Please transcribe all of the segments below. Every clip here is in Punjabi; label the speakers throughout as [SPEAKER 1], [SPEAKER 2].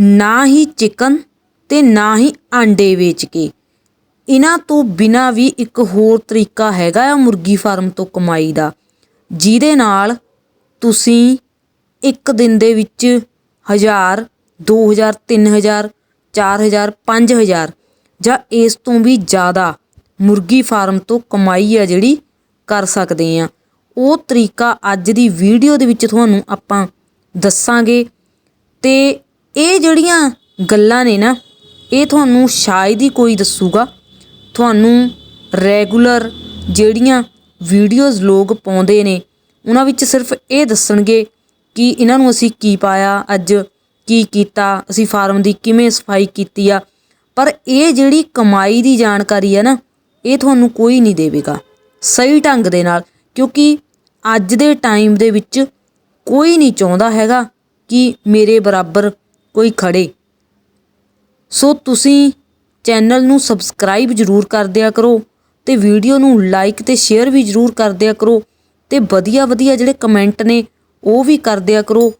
[SPEAKER 1] ਨਾ ਹੀ ਚਿਕਨ ਤੇ ਨਾ ਹੀ ਆਂਡੇ ਵੇਚ ਕੇ। ਇਹਨਾਂ ਤੋਂ ਬਿਨਾ ਵੀ ਇੱਕ ਹੋਰ ਤਰੀਕਾ ਹੈਗਾ ਆ ਮੁਰਗੀ ਫਾਰਮ ਤੋਂ ਕਮਾਈ ਦਾ, ਜਿਹਦੇ ਨਾਲ ਤੁਸੀਂ ਇੱਕ ਦਿਨ ਦੇ ਵਿੱਚ 1000 2000 3000 4000 5000 ਜਾਂ ਇਸ ਤੋਂ ਵੀ ਜ਼ਿਆਦਾ ਮੁਰਗੀ ਫਾਰਮ ਤੋਂ ਕਮਾਈ ਆ ਜਿਹੜੀ ਕਰ ਸਕਦੇ ਆ। ਉਹ ਤਰੀਕਾ ਅੱਜ ਦੀ ਵੀਡੀਓ ਦੇ ਵਿੱਚ ਤੁਹਾਨੂੰ ਆਪਾਂ ਦੱਸਾਂਗੇ ਤੇ ਇਹ ਜਿਹੜੀਆਂ ਗੱਲਾਂ ਨੇ ਨਾ, ਇਹ ਤੁਹਾਨੂੰ ਸ਼ਾਇਦ ਹੀ ਕੋਈ ਦੱਸੂਗਾ। ਤੁਹਾਨੂੰ ਰੈਗੂਲਰ ਜਿਹੜੀਆਂ ਵੀਡੀਓਜ਼ ਲੋਕ ਪਾਉਂਦੇ ਨੇ, ਉਹਨਾਂ ਵਿੱਚ ਸਿਰਫ ਇਹ ਦੱਸਣਗੇ ਕਿ ਇਹਨਾਂ ਨੂੰ ਅਸੀਂ ਕੀ ਪਾਇਆ, ਅੱਜ ਕੀ ਕੀਤਾ, ਅਸੀਂ ਫਾਰਮ ਦੀ ਕਿਵੇਂ ਸਫ਼ਾਈ ਕੀਤੀ ਆ। ਪਰ ਇਹ ਜਿਹੜੀ ਕਮਾਈ ਦੀ ਜਾਣਕਾਰੀ ਆ ਨਾ, ਇਹ ਤੁਹਾਨੂੰ ਕੋਈ ਨਹੀਂ ਦੇਵੇਗਾ ਸਹੀ ਢੰਗ ਦੇ ਨਾਲ, ਕਿਉਂਕਿ ਅੱਜ ਦੇ ਟਾਈਮ ਦੇ ਵਿੱਚ ਕੋਈ ਨਹੀਂ ਚਾਹੁੰਦਾ ਹੈਗਾ ਕਿ ਮੇਰੇ ਬਰਾਬਰ ਕੋਈ ਖੜੇ। ਸੋ ਤੁਸੀਂ ਚੈਨਲ ਨੂੰ ਸਬਸਕ੍ਰਾਈਬ ਜ਼ਰੂਰ ਕਰ ਦਿਆ ਕਰੋ ਤੇ ਵੀਡੀਓ ਨੂੰ ਲਾਈਕ ਤੇ ਸ਼ੇਅਰ ਵੀ ਜ਼ਰੂਰ ਕਰ ਦਿਆ ਕਰੋ ਤੇ ਵਧੀਆ ਵਧੀਆ ਜਿਹੜੇ ਕਮੈਂਟ ਨੇ ਉਹ ਵੀ ਕਰ ਦਿਆ ਕਰੋ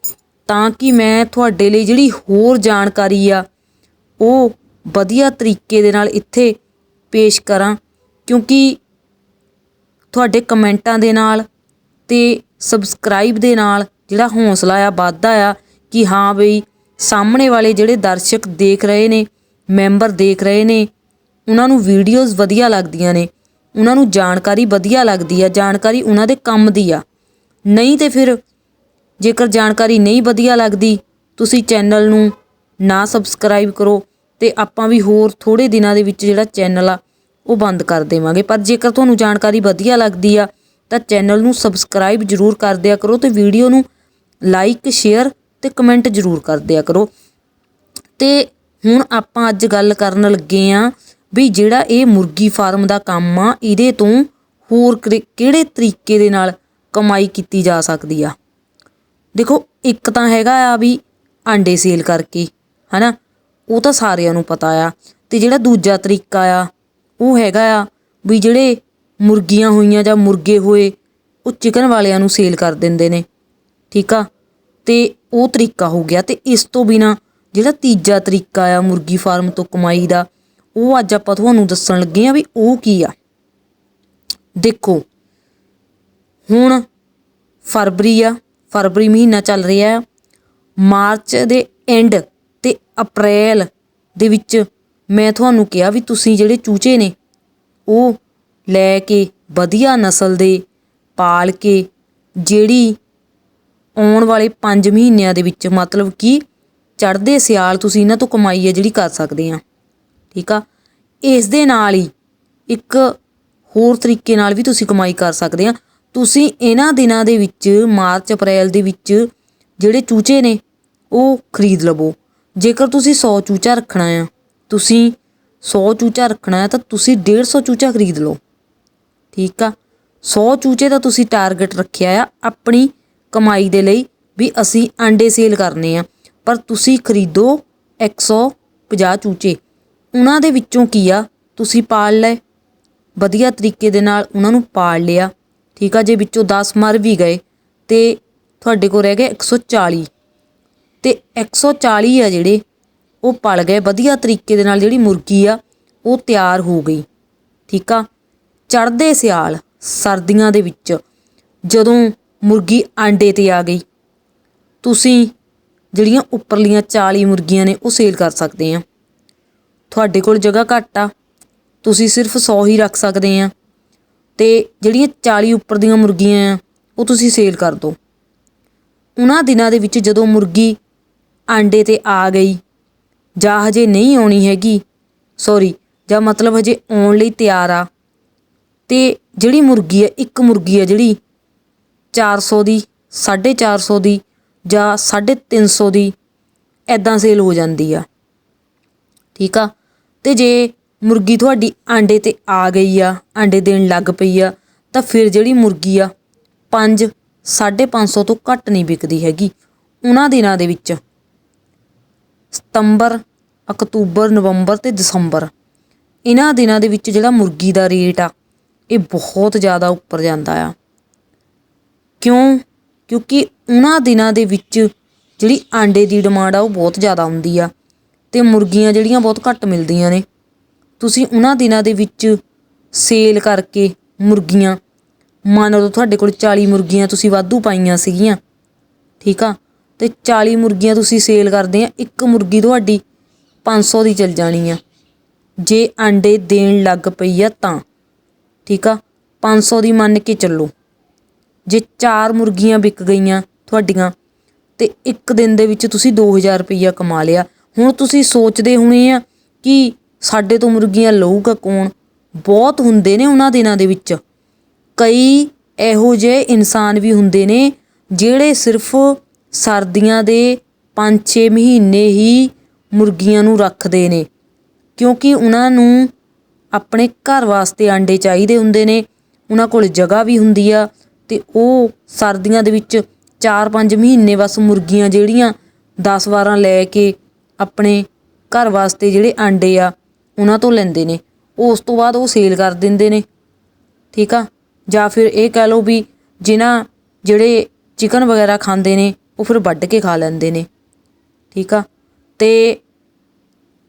[SPEAKER 1] ਤਾਂ ਕਿ ਮੈਂ ਤੁਹਾਡੇ ਲਈ ਜਿਹੜੀ ਹੋਰ ਜਾਣਕਾਰੀ ਆ, ਉਹ ਵਧੀਆ ਤਰੀਕੇ ਦੇ ਨਾਲ ਇੱਥੇ ਪੇਸ਼ ਕਰਾਂ। ਕਿਉਂਕਿ ਤੁਹਾਡੇ ਕਮੈਂਟਾਂ ਦੇ ਨਾਲ ਤੇ ਸਬਸਕ੍ਰਾਈਬ ਦੇ ਨਾਲ ਜਿਹੜਾ ਹੌਸਲਾ ਆ ਵੱਧਦਾ ਆ ਕਿ ਹਾਂ ਬਈ ਸਾਹਮਣੇ ਵਾਲੇ ਜਿਹੜੇ ਦਰਸ਼ਕ ਦੇਖ ਰਹੇ ਨੇ, ਮੈਂਬਰ ਦੇਖ ਰਹੇ ਨੇ, ਉਹਨਾਂ ਨੂੰ ਵੀਡੀਓਜ਼ ਵਧੀਆ ਲੱਗਦੀਆਂ ਨੇ, ਉਹਨਾਂ ਨੂੰ ਜਾਣਕਾਰੀ ਵਧੀਆ ਲੱਗਦੀ ਆ, ਜਾਣਕਾਰੀ ਉਹਨਾਂ ਦੇ ਕੰਮ ਦੀ ਆ। ਨਹੀਂ ਤੇ ਫਿਰ ਜੇਕਰ ਜਾਣਕਾਰੀ ਨਹੀਂ ਵਧੀਆ ਲੱਗਦੀ, ਤੁਸੀਂ ਚੈਨਲ ਨੂੰ ਨਾ ਸਬਸਕ੍ਰਾਈਬ ਕਰੋ ਤੇ ਆਪਾਂ ਵੀ ਹੋਰ ਥੋੜੇ ਦਿਨਾਂ ਦੇ ਵਿੱਚ ਜਿਹੜਾ ਚੈਨਲ ਆ, ਉਹ ਬੰਦ ਕਰ ਦੇਵਾਂਗੇ। ਪਰ ਜੇਕਰ ਤੁਹਾਨੂੰ ਜਾਣਕਾਰੀ ਵਧੀਆ ਲੱਗਦੀ ਆ, ਤਾਂ ਚੈਨਲ ਨੂੰ ਸਬਸਕ੍ਰਾਈਬ ਜ਼ਰੂਰ ਕਰ ਦਿਆ ਕਰੋ ਤੇ ਵੀਡੀਓ ਨੂੰ ਲਾਈਕ ਸ਼ੇਅਰ ਤੇ ਕਮੈਂਟ ਜ਼ਰੂਰ ਕਰ ਦਿਆ ਕਰੋ। ਤੇ ਹੁਣ ਆਪਾਂ ਅੱਜ ਗੱਲ ਕਰਨ ਲੱਗੇ ਆ ਵੀ ਜਿਹੜਾ ਇਹ ਮੁਰਗੀ ਫਾਰਮ ਦਾ ਕੰਮ ਆ, ਇਹਦੇ ਤੋਂ ਹੋਰ ਕਿਹੜੇ- ਕਿਹੜੇ ਤਰੀਕੇ ਦੇ ਨਾਲ ਕਮਾਈ ਕੀਤੀ ਜਾ ਸਕਦੀ ਆ? ਦੇਖੋ, ਇੱਕ ਤਾਂ ਹੈਗਾ ਆ ਵੀ ਆਂਡੇ ਸੇਲ ਕਰਕੇ, ਹਨਾ? ਉਹ ਤਾਂ ਸਾਰਿਆਂ ਨੂੰ ਪਤਾ ਆ। ਤੇ ਜਿਹੜਾ ਦੂਜਾ ਤਰੀਕਾ ਆ, ਉਹ ਹੈਗਾ ਆ ਵੀ ਜਿਹੜੇ ਮੁਰਗੀਆਂ ਹੋਈਆਂ ਜਾਂ ਮੁਰਗੇ ਹੋਏ, ਉਹ ਚਿਕਨ ਵਾਲਿਆਂ ਨੂੰ ਸੇਲ ਕਰ ਦਿੰਦੇ ਨੇ। ਠੀਕ ਆ? ਤੇ ਉਹ ਤਰੀਕਾ ਹੋ ਗਿਆ ਤੇ ਇਸ ਤੋਂ ਬਿਨਾ ਜਿਹੜਾ ਤੀਜਾ ਤਰੀਕਾ ਆ ਮੁਰਗੀ ਫਾਰਮ ਤੋਂ ਕਮਾਈ ਦਾ, ਉਹ ਅੱਜ ਆਪਾਂ ਤੁਹਾਨੂੰ ਦੱਸਣ ਲੱਗੇ ਆ ਵੀ ਉਹ ਕੀ ਆ। ਦੇਖੋ, ਹੁਣ ਫਰਵਰੀ ਆ, ਫਰਵਰੀ ਮਹੀਨਾ ਚੱਲ ਰਿਹਾ ਆ, ਮਾਰਚ ਦੇ ਐਂਡ ਤੇ ਅਪ੍ਰੈਲ ਦੇ ਵਿੱਚ ਮੈਂ ਤੁਹਾਨੂੰ ਕਿਹਾ ਵੀ ਤੁਸੀਂ ਜਿਹੜੇ ਚੂਚੇ ਨੇ, ਉਹ ਲੈ ਕੇ ਵਧੀਆ ਨਸਲ ਦੇ ਪਾਲ ਕੇ ਜਿਹੜੀ ਆਉਣ ਵਾਲੇ 5 ਮਹੀਨਿਆਂ ਦੇ ਵਿੱਚ ਮਤਲਬ ਕਿ ਚੜ੍ਹਦੇ ਸਿਆਲ ਤੁਸੀਂ ਇਹਨਾਂ ਤੋਂ ਕਮਾਈ ਹੈ ਜਿਹੜੀ ਕਰ ਸਕਦੇ ਆ। ਠੀਕ ਆ? ਇਸ ਦੇ ਨਾਲ ਹੀ ਇੱਕ ਹੋਰ ਤਰੀਕੇ ਨਾਲ ਵੀ ਤੁਸੀਂ ਕਮਾਈ ਕਰ ਸਕਦੇ ਆ। ਤੁਸੀਂ ਇਹਨਾਂ ਦਿਨਾਂ ਦੇ ਵਿੱਚ, ਮਾਰਚ, ਅਪ੍ਰੈਲ ਦੇ ਵਿੱਚ ਜਿਹੜੇ ਚੂਚੇ ਨੇ, ਉਹ ਖਰੀਦ ਲਵੋ। ਜੇਕਰ ਤੁਸੀਂ 100 ਚੂਚਾ ਰੱਖਣਾ ਆ, ਤੁਸੀਂ 100 ਚੂਚਾ ਰੱਖਣਾ ਹੈ ਤਾਂ ਤੁਸੀਂ 150 ਚੂਚਾ ਖਰੀਦ ਲਓ। ਠੀਕ ਆ? 100 ਚੂਚੇ ਦਾ ਤੁਸੀਂ ਟਾਰਗੇਟ ਰੱਖਿਆ ਆ, ਆਪਣੀ ਕਮਾਈ ਦੇ ਲਈ ਵੀ ਅਸੀਂ ਆਂਡੇ ਸੇਲ ਕਰਨੇ ਆ। ਪਰ ਤੁਸੀਂ ਖਰੀਦੋ 150 ਚੂਚੇ। ਉਹਨਾਂ ਦੇ ਵਿੱਚੋਂ ਕੀ ਆ? ਤੁਸੀਂ ਪਾਲ ਲਏ। ਵਧੀਆ ਤਰੀਕੇ ਦੇ ਨਾਲ ਉਹਨਾਂ ਨੂੰ ਪਾਲ ਲਿਆ। ਠੀਕ ਆ, ਜੇ ਵਿੱਚੋਂ 10 ਮਰ ਵੀ ਗਏ ਤੇ ਤੁਹਾਡੇ ਕੋਲ ਰਹਿ ਗਏ 140 ਤੇ 140 ਆ ਜਿਹੜੇ, ਉਹ ਪਲ ਗਏ। ਵਧੀਆ ਤਰੀਕੇ ਦੇ ਨਾਲ ਜਿਹੜੀ ਮੁਰਗੀ ਆ, ਉਹ ਤਿਆਰ ਹੋ ਗਈ। ਠੀਕ ਆ? ਚੜ੍ਹਦੇ ਸਿਆਲ ਸਰਦੀਆਂ ਦੇ ਵਿੱਚ ਜਦੋਂ ਮੁਰਗੀ ਆਂਡੇ ਤੇ ਆ ਗਈ। ਤੁਸੀਂ ਜਿਹੜੀਆਂ ਉੱਪਰਲੀਆਂ 40 ਮੁਰਗੀਆਂ ਨੇ ਉਹ ਸੇਲ ਕਰ ਸਕਦੇ ਆ। ਤੁਹਾਡੇ ਕੋਲ ਜਗ੍ਹਾ ਘੱਟ ਆ। ਤੁਸੀਂ ਸਿਰਫ 100 ਹੀ ਰੱਖ ਸਕਦੇ ਆ। ਤੇ ਜਿਹੜੀਆਂ 40 ਉੱਪਰ ਦੀਆਂ ਮੁਰਗੀਆਂ ਆ, ਉਹ ਤੁਸੀਂ ਸੇਲ ਕਰ ਦਿਓ। ਉਹਨਾਂ ਦਿਨਾਂ ਦੇ ਵਿੱਚ ਜਦੋਂ ਮੁਰਗੀ ਆਂਡੇ ਤੇ ਆ ਗਈ, ਜਾਂ ਹਜੇ ਨਹੀਂ ਆਉਣੀ ਹੈਗੀ ਸੌਰੀ ਜਾਂ ਮਤਲਬ ਹਜੇ ਆਉਣ ਲਈ ਤਿਆਰ ਆ, ਤੇ ਜਿਹੜੀ ਮੁਰਗੀ ਆ, ਇੱਕ ਮੁਰਗੀ ਆ ਜਿਹੜੀ 400 ਦੀ 450 ਦੀ ਜਾਂ 350 ਦੀ ਐਦਾਂ ਸੇਲ ਹੋ ਜਾਂਦੀ ਆ। ਠੀਕ ਆ? ਤੇ ਜੇ ਮੁਰਗੀ ਤੁਹਾਡੀ ਆਂਡੇ ਤੇ ਆ ਗਈ ਆ, ਆਂਡੇ ਦੇਣ ਲੱਗ ਪਈ ਆ, ਤਾਂ ਫਿਰ ਜਿਹੜੀ ਮੁਰਗੀ ਆ 5 550 ਤੋਂ ਘੱਟ ਨਹੀਂ ਵਿਕਦੀ ਹੈਗੀ। ਉਹਨਾਂ ਦਿਨਾਂ ਦੇ ਵਿੱਚ ਸਤੰਬਰ, ਅਕਤੂਬਰ, ਨਵੰਬਰ ਤੇ ਦਸੰਬਰ, ਇਹਨਾਂ ਦਿਨਾਂ ਦੇ ਵਿੱਚ ਜਿਹੜਾ ਮੁਰਗੀ ਦਾ ਰੇਟ ਆ, ਇਹ ਬਹੁਤ ਜ਼ਿਆਦਾ ਉੱਪਰ ਜਾਂਦਾ ਆ। ਕਿਉਂ? ਕਿਉਂਕਿ ਉਹਨਾਂ ਦਿਨਾਂ ਦੇ ਵਿੱਚ ਜਿਹੜੀ ਆਂਡੇ ਦੀ ਡਿਮਾਂਡ ਆ, ਉਹ ਬਹੁਤ ਜ਼ਿਆਦਾ ਹੁੰਦੀ ਆ ਅਤੇ ਮੁਰਗੀਆਂ ਜਿਹੜੀਆਂ ਬਹੁਤ ਘੱਟ ਮਿਲਦੀਆਂ ਨੇ। ਤੁਸੀਂ ਉਹਨਾਂ ਦਿਨਾਂ ਦੇ ਵਿੱਚ ਸੇਲ ਕਰਕੇ ਮੁਰਗੀਆਂ, ਮੰਨ ਲਓ ਤੁਹਾਡੇ ਕੋਲ 40 ਮੁਰਗੀਆਂ ਤੁਸੀਂ ਵਾਧੂ ਪਾਈਆਂ ਸੀਗੀਆਂ, ਠੀਕ ਆ? ਤੇ 40 ਮੁਰਗੀਆਂ ਤੁਸੀਂ ਸੇਲ ਕਰਦੇ ਆ, ਇੱਕ ਮੁਰਗੀ ਤੁਹਾਡੀ 500 ਦੀ ਚਲ ਜਾਣੀ ਆ। ਜੇ ਆਂਡੇ ਦੇਣ ਲੱਗ ਪਈ ਆ ਤਾਂ, ਠੀਕ ਆ? 500 ਦੀ ਮੰਨ ਕੇ ਚੱਲੋ। ਜੇ ਚਾਰ ਮੁਰਗੀਆਂ ਵਿਕ ਗਈਆਂ ਤੁਹਾਡੀਆਂ, ਤੇ ਇੱਕ ਦਿਨ ਦੇ ਵਿੱਚ ਤੁਸੀਂ 2000 ਰੁਪਈਆ ਕਮਾ ਲਿਆ। ਹੁਣ ਤੁਸੀਂ ਸੋਚਦੇ ਹੋਣੇ ਆ ਕਿ ਸਾਡੇ ਤੋਂ ਮੁਰਗੀਆਂ ਲਊਗਾ ਕੌਣ? ਬਹੁਤ ਹੁੰਦੇ ਨੇ ਉਹਨਾਂ ਦਿਨਾਂ ਦੇ ਵਿੱਚ। ਕਈ ਇਹੋ ਜਿਹੇ ਇਨਸਾਨ ਵੀ ਹੁੰਦੇ ਨੇ ਜਿਹੜੇ ਸਿਰਫ ਸਰਦੀਆਂ ਦੇ 5-6 ਮਹੀਨੇ ਹੀ ਮੁਰਗੀਆਂ ਨੂੰ ਰੱਖਦੇ ਨੇ, ਕਿਉਂਕਿ ਉਹਨਾਂ ਨੂੰ ਆਪਣੇ ਘਰ ਵਾਸਤੇ ਆਂਡੇ ਚਾਹੀਦੇ ਹੁੰਦੇ ਨੇ, ਉਹਨਾਂ ਕੋਲ ਜਗ੍ਹਾ ਵੀ ਹੁੰਦੀ ਆ ਤੇ ਉਹ ਸਰਦੀਆਂ ਦੇ ਵਿੱਚ 4-5 ਮਹੀਨੇ ਬਸ ਮੁਰਗੀਆਂ ਜਿਹੜੀਆਂ 10-12 ਲੈ ਕੇ ਆਪਣੇ ਘਰ ਵਾਸਤੇ ਜਿਹੜੇ ਆਂਡੇ ਆ, ਉਹਨਾਂ ਤੋਂ ਲੈਂਦੇ ਨੇ। ਉਸ ਤੋਂ ਬਾਅਦ ਉਹ ਸੇਲ ਕਰ ਦਿੰਦੇ ਨੇ। ਠੀਕ ਆ? ਜਾਂ ਫਿਰ ਇਹ ਕਹਿ ਲਓ ਵੀ ਜਿਨ੍ਹਾਂ ਜਿਹੜੇ ਚਿਕਨ ਵਗੈਰਾ ਖਾਂਦੇ ਨੇ, ਉਹ ਫਿਰ ਵੱਢ ਕੇ ਖਾ ਲੈਂਦੇ ਨੇ। ਠੀਕ ਆ? ਤੇ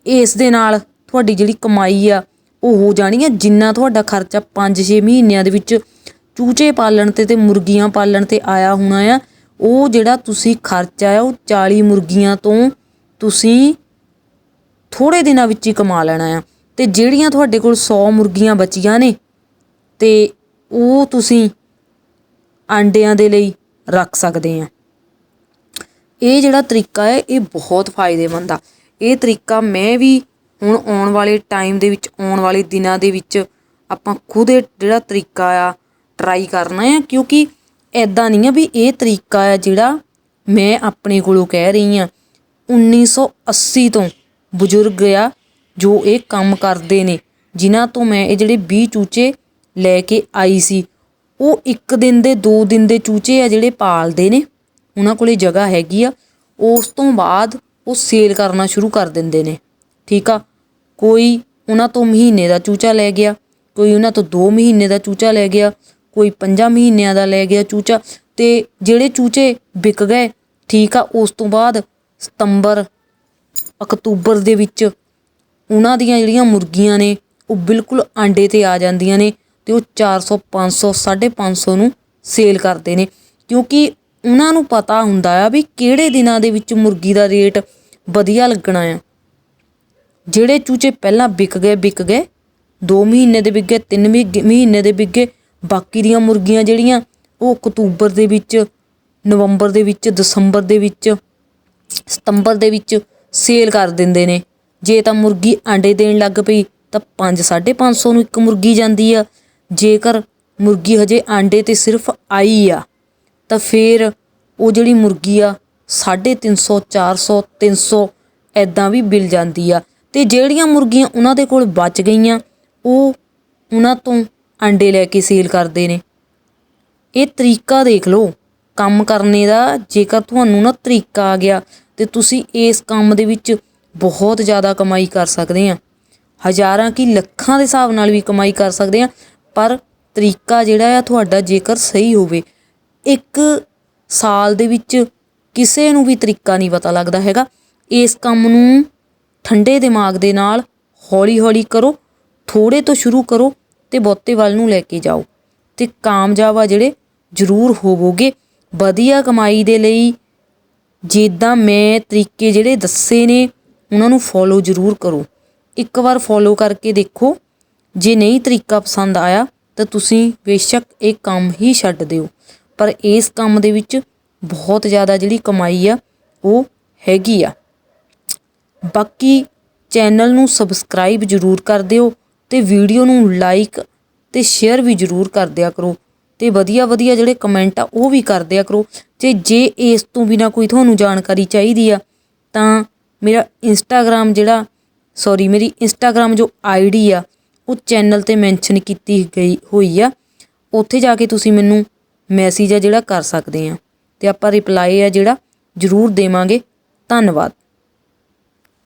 [SPEAKER 1] ਇਸ ਦੇ ਨਾਲ ਤੁਹਾਡੀ ਜਿਹੜੀ ਕਮਾਈ ਆ, ਉਹ ਹੋ ਜਾਣੀ ਆ ਜਿੰਨਾ ਤੁਹਾਡਾ ਖਰਚਾ 5-6 ਮਹੀਨਿਆਂ ਦੇ ਵਿੱਚ ਚੂਚੇ ਪਾਲਣ ਤੇ ਤੇ ਮੁਰਗੀਆਂ ਪਾਲਣ ਤੇ ਆਇਆ ਹੋਣਾ ਆ, ਉਹ ਜਿਹੜਾ ਤੁਸੀਂ ਖਰਚਾ ਆ, ਉਹ 40 ਮੁਰਗੀਆਂ ਤੋਂ ਤੁਸੀਂ ਥੋੜੇ ਦਿਨਾਂ ਵਿੱਚ ਹੀ ਕਮਾ ਲੈਣਾ ਆ। ਤੇ ਜਿਹੜੀਆਂ ਤੁਹਾਡੇ ਕੋਲ 100 ਮੁਰਗੀਆਂ ਬਚੀਆਂ ਨੇ, ਤੇ ਉਹ ਤੁਸੀਂ ਆਂਡਿਆਂ ਦੇ ਲਈ ਰੱਖ ਸਕਦੇ ਆ। ਇਹ ਜਿਹੜਾ ਤਰੀਕਾ ਹੈ, ਇਹ ਬਹੁਤ ਫਾਇਦੇਮੰਦ ਆ। ਇਹ ਤਰੀਕਾ ਮੈਂ ਵੀ ਹੁਣ ਆਉਣ ਵਾਲੇ ਟਾਈਮ ਦੇ ਵਿੱਚ, ਆਉਣ ਵਾਲੇ ਦਿਨਾਂ ਦੇ ਵਿੱਚ ਆਪਾਂ ਖੁਦ ਇਹ ਜਿਹੜਾ ਤਰੀਕਾ ਆ ਟਰਾਈ ਕਰਨਾ ਆ, ਕਿਉਂਕਿ ਐਦਾਂ ਨਹੀਂ ਆ ਵੀ ਇਹ ਤਰੀਕਾ ਆ ਜਿਹੜਾ ਮੈਂ ਆਪਣੇ ਕੋਲੋਂ ਕਹਿ ਰਹੀ ਆ। 1980 ਤੋਂ ਬਜ਼ੁਰਗ ਆ ਜੋ ਇਹ ਕੰਮ ਕਰਦੇ ਨੇ, ਜਿਨ੍ਹਾਂ ਤੋਂ ਮੈਂ ਇਹ ਜਿਹੜੇ 20 ਚੂਚੇ ਲੈ ਕੇ ਆਈ ਸੀ, ਉਹ ਇੱਕ ਦਿਨ ਦੇ, ਦੋ ਦਿਨ ਦੇ ਚੂਚੇ ਆ ਜਿਹੜੇ ਪਾਲਦੇ ਨੇ, ਉਹਨਾਂ ਕੋਲੇ ਜਗ੍ਹਾ ਹੈਗੀ ਆ, ਉਸ ਤੋਂ ਬਾਅਦ ਉਹ ਸੇਲ ਕਰਨਾ ਸ਼ੁਰੂ ਕਰ ਦਿੰਦੇ ਨੇ, ਠੀਕ ਆ? ਕੋਈ ਉਹਨਾਂ ਤੋਂ ਮਹੀਨੇ ਦਾ ਚੂਚਾ ਲੈ ਗਿਆ, ਕੋਈ ਉਹਨਾਂ ਤੋਂ 2 ਮਹੀਨੇ ਦਾ ਚੂਚਾ ਲੈ ਗਿਆ ਕੋਈ 5 ਮਹੀਨਿਆਂ ਦਾ ਲੈ ਗਿਆ ਚੂਚਾ ਤੇ ਜਿਹੜੇ ਚੂਚੇ ਵਿਕ ਗਏ, ਠੀਕ ਆ, ਉਸ ਤੋਂ ਬਾਅਦ ਸਤੰਬਰ, ਅਕਤੂਬਰ ਦੇ ਵਿੱਚ ਉਹਨਾਂ ਦੀਆਂ ਜਿਹੜੀਆਂ ਮੁਰਗੀਆਂ ਨੇ, ਉਹ ਬਿਲਕੁਲ ਆਂਡੇ ਤੇ ਆ ਜਾਂਦੀਆਂ ਨੇ ਤੇ ਉਹ 400 500 550 ਨੂੰ ਸੇਲ ਕਰਦੇ ਨੇ। ਕਿਉਂਕਿ ਉਹਨਾਂ ਨੂੰ ਪਤਾ ਹੁੰਦਾ ਆ ਵੀ ਕਿਹੜੇ ਦਿਨਾਂ ਦੇ ਵਿੱਚ ਮੁਰਗੀ ਦਾ ਰੇਟ ਵਧੀਆ ਲੱਗਣਾ ਆ। ਜਿਹੜੇ ਚੂਚੇ ਪਹਿਲਾਂ ਵਿਕ ਗਏ ਵਿਕ ਗਏ 2 ਮਹੀਨੇ ਦੇ ਵਿਕ ਗਏ 3 ਮਹੀਨੇ ਦੇ ਵਿਕ ਗਏ ਬਾਕੀ ਦੀਆਂ ਮੁਰਗੀਆਂ ਜਿਹੜੀਆਂ, ਉਹ ਅਕਤੂਬਰ ਦੇ ਵਿੱਚ, ਨਵੰਬਰ ਦੇ ਵਿੱਚ, ਦਸੰਬਰ ਦੇ ਵਿੱਚ, ਸਤੰਬਰ ਦੇ ਵਿੱਚ ਸੇਲ ਕਰ ਦਿੰਦੇ ਨੇ। ਜੇ ਤਾਂ ਮੁਰਗੀ ਆਂਡੇ ਦੇਣ ਲੱਗ ਪਈ, ਤਾਂ 5 550 ਨੂੰ ਇੱਕ ਮੁਰਗੀ ਜਾਂਦੀ ਆ। ਜੇਕਰ ਮੁਰਗੀ ਹਜੇ ਆਂਡੇ ਤੇ ਸਿਰਫ ਆਈ ਆ, ਤਾਂ ਫਿਰ ਉਹ ਜਿਹੜੀ ਮੁਰਗੀ ਆ 350 400 300 ਐਦਾਂ ਵੀ ਬਿਲ ਜਾਂਦੀ ਆ। ਤੇ ਜਿਹੜੀਆਂ ਮੁਰਗੀਆਂ ਉਹਨਾਂ ਦੇ ਕੋਲ ਬਚ ਗਈਆਂ, ਉਹ ਉਹਨਾਂ ਤੋਂ ਅੰਡੇ ਲੈ ਕੇ ਸੇਲ ਕਰਦੇ ਨੇ। ਇਹ ਤਰੀਕਾ ਦੇਖ ਲਓ। ਕੰਮ ਕਰਨੇ ਦਾ ਜੇਕਰ ਤੁਹਾਨੂੰ ਨਾ ਤਰੀਕਾ ਆ ਗਿਆ, ਤੇ ਤੁਸੀਂ ਇਸ ਕੰਮ ਦੇ ਵਿੱਚ ਬਹੁਤ ਜ਼ਿਆਦਾ ਕਮਾਈ ਕਰ ਸਕਦੇ ਆ। ਹਜ਼ਾਰਾਂ ਕੀ ਲੱਖਾਂ ਦੇ ਹਿਸਾਬ ਨਾਲ ਵੀ ਕਮਾਈ ਕਰ ਸਕਦੇ ਆ, ਪਰ ਤਰੀਕਾ ਜਿਹੜਾ ਆ ਤੁਹਾਡਾ ਜੇਕਰ ਸਹੀ ਹੋਵੇ, ਇੱਕ ਸਾਲ ਦੇ ਵਿੱਚ ਕਿਸੇ ਨੂੰ ਵੀ ਤਰੀਕਾ ਨਹੀਂ ਪਤਾ ਲੱਗਦਾ ਹੈਗਾ। ਇਸ ਕੰਮ ਨੂੰ ਠੰਡੇ ਦਿਮਾਗ ਦੇ ਨਾਲ ਹੌਲੀ-ਹੌਲੀ ਕਰੋ ਥੋੜੇ ਤੋਂ ਸ਼ੁਰੂ ਕਰੋ ਤੇ ਬਹੁਤੇ ਵੱਲ ਨੂੰ ਲੈ ਕੇ ਜਾਓ। ਤੇ ਕਾਮਯਾਬ ਆ ਜਿਹੜੇ ਜ਼ਰੂਰ ਹੋਵੋਗੇ। ਵਧੀਆ ਕਮਾਈ ਦੇ ਲਈ ਜਿੱਦਾਂ ਮੈਂ ਤਰੀਕੇ ਜਿਹੜੇ ਦੱਸੇ ਨੇ, ਉਹਨਾਂ ਨੂੰ ਫੋਲੋ ਜ਼ਰੂਰ ਕਰੋ। ਇੱਕ ਵਾਰ ਫੋਲੋ ਕਰਕੇ ਦੇਖੋ। ਜੇ ਨਹੀਂ ਤਰੀਕਾ ਪਸੰਦ ਆਇਆ, ਤਾਂ ਤੁਸੀਂ ਬੇਸ਼ੱਕ ਇਹ ਕੰਮ ਹੀ ਛੱਡ ਦਿਓ। ਪਰ ਇਸ ਕੰਮ ਦੇ ਵਿੱਚ ਬਹੁਤ ਜ਼ਿਆਦਾ ਜਿਹੜੀ ਕਮਾਈ ਆ, ਉਹ ਹੈਗੀ ਆ। ਬਾਕੀ ਚੈਨਲ ਨੂੰ ਸਬਸਕ੍ਰਾਈਬ ਜ਼ਰੂਰ ਕਰ ਦਿਓ। ਤੇ ਵੀਡੀਓ ਨੂੰ ਲਾਈਕ ਤੇ ਸ਼ੇਅਰ ਵੀ ਜ਼ਰੂਰ ਕਰ ਦਿਆ ਕਰੋ। ਤੇ ਵਧੀਆ ਵਧੀਆ ਜਿਹੜੇ ਕਮੈਂਟ ਆ, ਉਹ ਵੀ ਕਰ ਦਿਆ ਕਰੋ। ਤੇ ਜੇ ਇਸ ਤੋਂ ਬਿਨਾ ਕੋਈ ਤੁਹਾਨੂੰ ਜਾਣਕਾਰੀ ਚਾਹੀਦੀ ਆ, ਤਾਂ ਮੇਰਾ ਇੰਸਟਾਗ੍ਰam ਜਿਹੜਾ ਸੌਰੀ ਮੇਰੀ ਇੰਸਟਾਗ੍ਰam ਜੋ ਆਈਡੀ ਆ, ਉਹ ਚੈਨਲ ਤੇ ਮੈਂਸ਼ਨ ਕੀਤੀ ਗਈ, ਹੋਈ ਆ। ਉੱਥੇ ਜਾ ਕੇ ਤੁਸੀਂ ਮੈਨੂੰ ਮੈਸੇਜ ਆ ਜਿਹੜਾ ਕਰ ਸਕਦੇ ਆ। ਤੇ ਆਪਾਂ ਰਿਪਲਾਈ ਆ ਜਿਹੜਾ ਜ਼ਰੂਰ ਦੇਵਾਂਗੇ। ਧੰਨਵਾਦ।